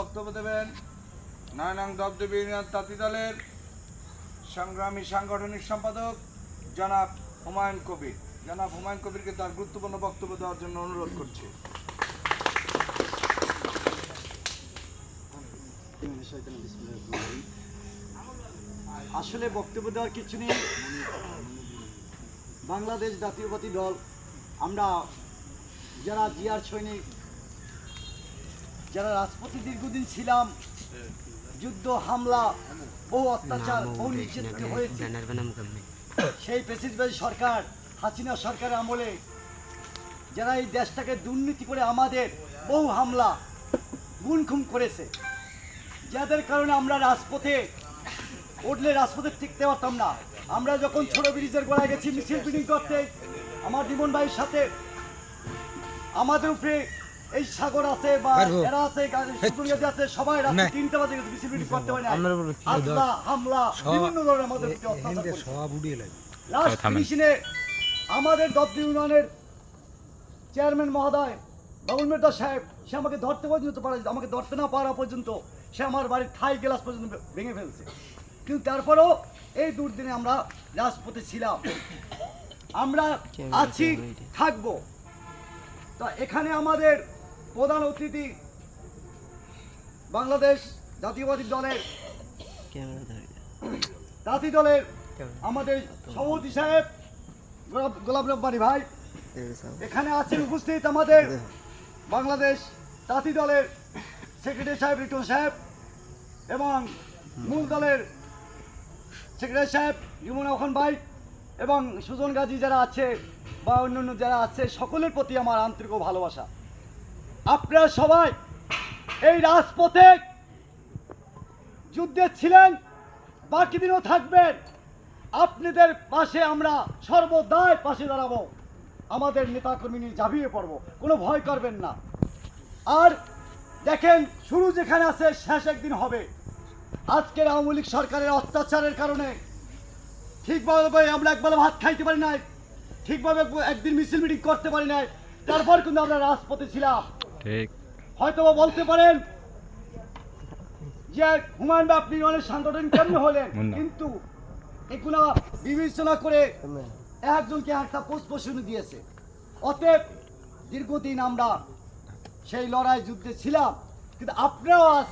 বক্তব্য দেবেন নারায়ণ দবদেবী তাঁতি দলের সংগ্রামী সাংগঠনিক সম্পাদক জনাব হুমায়ুন কবির। জনাব হুমায়ুন কবিরকে তার গুরুত্বপূর্ণ বক্তব্য দেওয়ার জন্য অনুরোধ করছি। আসলে বক্তব্য দেওয়ার কিছু নেই। বাংলাদেশ জাতীয়বাদী দল, আমরা যারা জিয়ার সৈনিক যারা রাজপথে দীর্ঘদিন ছিলাম যুদ্ধ হামলা বহু অত্যাচার বহু নির্যাতিত হয়েছে। সেই প্রেসিডেন্ট সরকার হাসিনা সরকারের আমলে যারা এই দেশটাকে দুর্নীতি করে আমাদের বহু হামলা গুনখুম করেছে যাদের কারণে আমরা রাজপথে উঠলে রাজপথে টিকতে পারতাম না। আমরা যখন ছোট ব্রিজের গোড়ায় গেছি মিছিল মিটিং করতে আমার জীবন ভাইয়ের সাথে আমাদের উপরে এই সাগর আছে বা এরা আছে সুন্দর আছে সবাই রাত্রে তিনটা বাজে গেছে মিটিং করতে পারে না হামলা হামলা বিভিন্ন ধরনের আমাদের প্রতি অত্যাচার সব উড়িয়ে লাগে লাস্ট ফিনিশিনে আমাদের দপ্তর ইউনিয়নের চেয়ারম্যান মহোদয় বাবুল মেদা সাহেব সে আমাকে ধরতে পর্যন্ত পারে আমাকে ধরতে না পারা পর্যন্ত সে আমার বাড়ির থাই গ্লাস পর্যন্ত ভেঙে ফেলছে। কিন্তু তারপরেও এই দুর্দিনে আমরা রাজপথে ছিলাম। আমরা আছি থাকব। তা এখানে আমাদের প্রধান অতিথি বাংলাদেশ জাতীয়বাদী দলের জাতি দলের আমাদের সভাপতি সাহেব গোলাপ রব্বানি ভাই এখানে আছেন উপস্থিত আমাদের বাংলাদেশ জাতি দলের সেক্রেটারি সাহেব রিটন সাহেব এবং মূল দলের সেক্রেটারি সাহেব যুমনা ওখান ভাই এবং সুজন গাজী যারা আছে বা অন্য যারা আছে সকলের প্রতি আমার আন্তরিক ভালোবাসা। আপনারা সবাই এই রাজপথে যুদ্ধে ছিলেন, বাকি দিনও থাকবেন। আপনাদের পাশে আমরা সর্বদাই পাশে দাঁড়াবো। আমাদের নেতাকর্মী নিয়ে ঝাঁপিয়ে পড়ব, কোনো ভয় করবেন না। আর দেখেন, শুরু যেখানে আছে, শেষ একদিন হবে। আজকের আওয়ামী লীগ সরকারের অত্যাচারের কারণে ঠিকভাবে আমরা একবেলা ভাত খাইতে পারি নাই, ঠিকভাবে একদিন মিছিল মিটিং করতে পারি নাই। তারপর কিন্তু আমরা রাজপথে ছিলাম। ঠিক। হয়তো বলতে পারেন যে হুমায়ুন বা আপনি অনেক সাংগঠনিক কেমনি হলেন কিন্তু এগুলো বিবেচনা করে একজনকে একটা দিয়েছে। অতএব দীর্ঘদিন আমরা সেই লড়াই যুদ্ধে ছিলাম কিন্তু আপনারাও আজ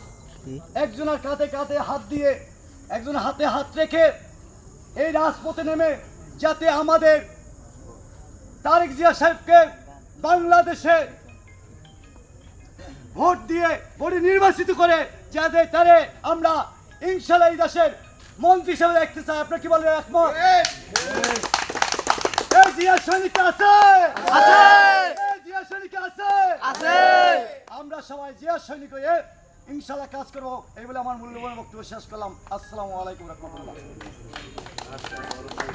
একজনের কাঁধে কাঁধে হাত দিয়ে একজনের হাতে হাত রেখে এই রাজপথে নেমে যাতে আমাদের তারেক জিয়া সাহেবকে বাংলাদেশে ভোট দিয়ে ভোটে নির্বাচিত করে যাতে তারে আমরা ইনশাল্লাহ এই দেশের মন্ত্রী হিসেবে দেখতে চাই। আপনার কি বলেন একমত? এই জিয়া সৈনিক আছে? আছে। জিয়া সৈনিক আছে? আছে। আমরা সবাই জিয়া সৈনিক হয়ে ইনশাল্লাহ কাজ করব। এই বলে আমার মূল্যবান বক্তব্য শেষ করলাম। আসসালামু আলাইকুম রহমতুল্লাহ।